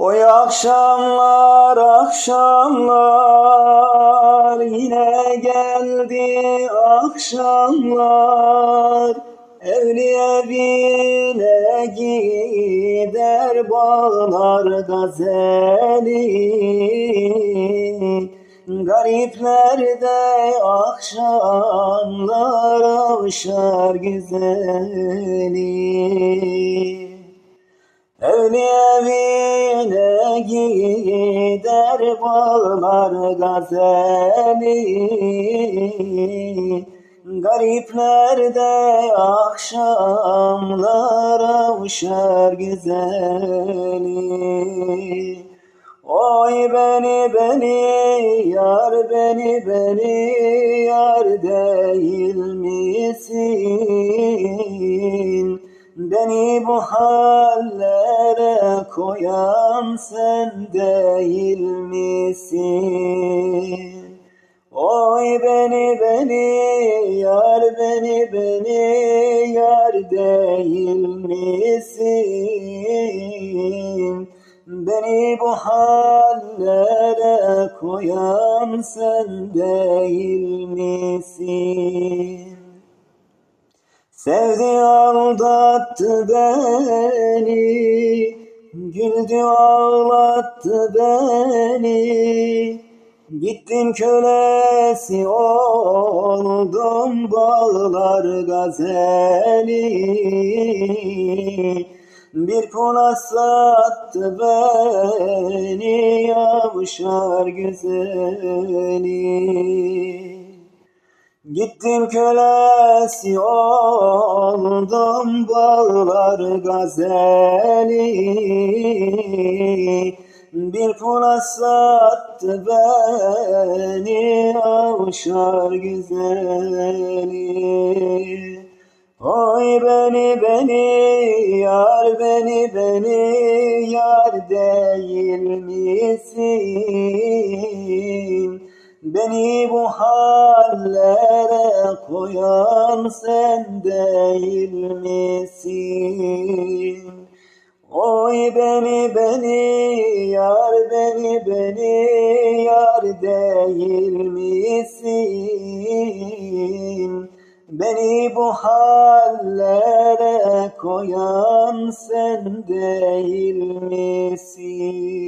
Oy akşamlar akşamlar yine geldi akşamlar. Evli evine gider bağlar gazeli. Gariplerde akşamlar avşar güzeli Evli evine gider bağlar gazeli Gariplerde akşamlar avşar güzeli Oy beni beni yar beni beni yar değil misin? Beni bu hallere koyan sen değil misin? Oy beni beni yar beni beni yar değil misin? Beni bu hallere koyan sen değil misin? Sevdi aldattı beni, güldü ağlattı beni. Gittim kölesi oldum bağlar gazeli. Bir kula sattı beni yavşar güzeli. Gittim kölesi oldum bağlar gazeli Bir kula sattı beni avşar güzeli Oy beni beni yar beni beni yar değil misin? Beni bu hallere koyan sen değil misin? Oy beni beni yar beni beni yar değil misin? Beni bu hallere koyan sen değil misin?